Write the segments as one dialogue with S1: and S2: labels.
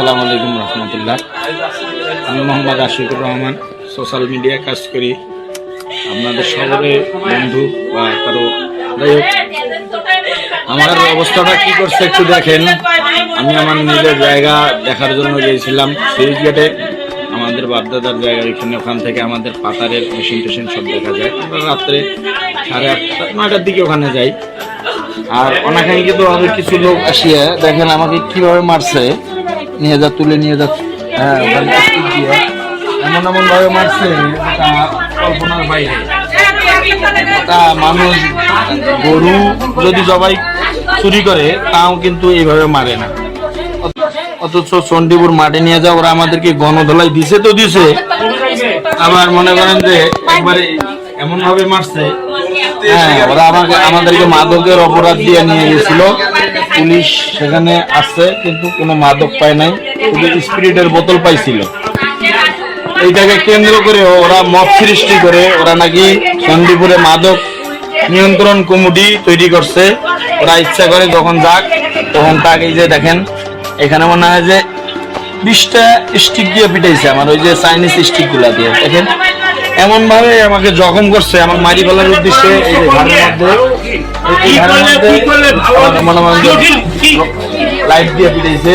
S1: আসসালামু আলাইকুম রহমতুল্লাহ। আমি মোহাম্মদ আশিকুর রহমান, সোশ্যাল মিডিয়ায় কাজ করি। আপনাদের শহরে বন্ধু বা কারও যাই হোক, আমার অবস্থাটা কি করছে একটু দেখেন। আমি আমার নিজের জায়গা দেখার জন্য গিয়েছিলাম। সুইচ গেটে আমাদের বাপদাদার জায়গা এখানে ওখান থেকে আমাদের পাতারের মেশিন টেশিন সব দেখা যায়। আমরা রাত্রে সাড়ে আটটা, নয়টার দিকে ওখানে যাই। আর অনাকাঙ্ক্ষিত কিছু লোক আসিয়া দেখেন আমাকে কীভাবে মারছে। নিয়ে যা, তুলে নিয়ে যা। হ্যাঁ এমন এমন ভাবে মারছে যেটা কল্পনার বাইরে। তা মানুষ, গরু যদি জবাই চুরি করে, তাও কিন্তু এইভাবে মারে না। অথচ চণ্ডীপুর মাঠে নিয়ে যাও ওরা আমাদেরকে গণধলাই দিছে তো দিছে। আবার মনে করেন যে একবারে এমন ভাবে মারছে। হ্যাঁ ওরা আমাকে আমাদেরকে মাদকের অপরাধ দিয়ে নিয়ে গেছিল। পুলিশ সেখানে আসছে কিন্তু কোনো মাদক পায় নাই। শুধু স্পিরিটের বোতল পাইছিল। এইটাকে কেন্দ্র করে ওরা মত সৃষ্টি করে, ওরা নাকি চণ্ডীপুরে মাদক নিয়ন্ত্রণ কমিটি তৈরি করছে। ওরা ইচ্ছা করে যখন যাক, তখন তাকে যে দেখেন, এখানে মনে হয় যে বিশটা স্টিক দিয়ে পিটাইছে আমার, ওই যে চাইনিজ স্টিকগুলা দিয়ে, দেখেন। এমন ভাবে আমাকে জখম করছে, আমার মারি ফেলার উদ্দেশ্যে এই যে ঘরের মধ্যে। লাইট দিয়ে পিটাইছে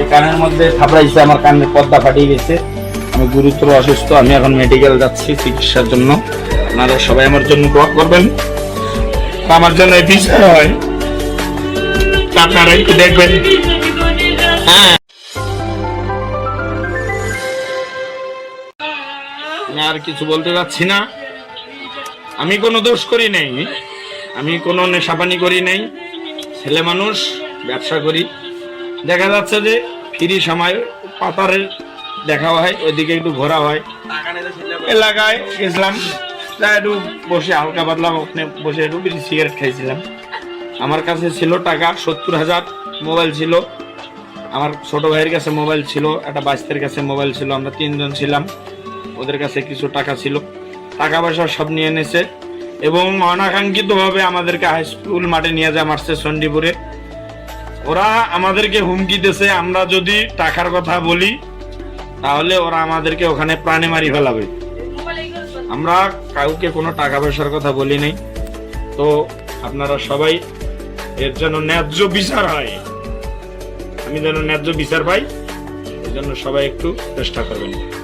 S1: এই কানের মধ্যে থাপড়াইছে আমার কানের পর্দা ফাটিয়ে গেছে। আমি গুরুতর অসুস্থ আমি এখন মেডিকেল যাচ্ছি চিকিৎসার জন্য। আপনারা সবাই আমার জন্য দোয়া করবেন। আমার জন্য এই বিচার হয়। আপনারা একটু দেখবেন। হ্যাঁ। আর কিছু বলতে পারছি না। আমি কোনো দোষ করি নাই। আমি কোনো নেশাপানি করি নাই। ছেলে মানুষ, ব্যবসা করি। দেখা যাচ্ছে যে ফ্রি সময় পাতারের দেখা হয়, ওইদিকে একটু ঘোরা হয়। এলাকায় গেছিলাম একটু বসে হালকা পাতলা ওখানে বসে একটু বেশি সিগারেট খাইছিলাম। আমার কাছে ছিল টাকা, সত্তর হাজার মোবাইল ছিল। আমার ছোট ভাইয়ের কাছে মোবাইল ছিল, একটা বাচ্চাদের কাছে মোবাইল ছিল, আমরা তিনজন ছিলাম। ওদের কাছে কিছু টাকা ছিল। টাকা পয়সা সব নিয়ে এনেছে। এবং অনাকাঙ্ক্ষিতভাবে আমাদেরকে হাই স্কুল মাঠে নিয়ে যায় মারছে চণ্ডীপুরে। ওরা আমাদেরকে হুমকি দিয়েছে, আমরা যদি টাকার কথা বলি, তাহলে ওরা আমাদেরকে ওখানে প্রাণে মারি ফেলাবে। আমরা কাউকে কোনো টাকা পয়সার কথা বলি নাই। তো আপনারা সবাই এর জন্য ন্যায্য বিচার হয়। আমি যেন ন্যায্য বিচার পাই এর জন্য সবাই একটু চেষ্টা করবেন।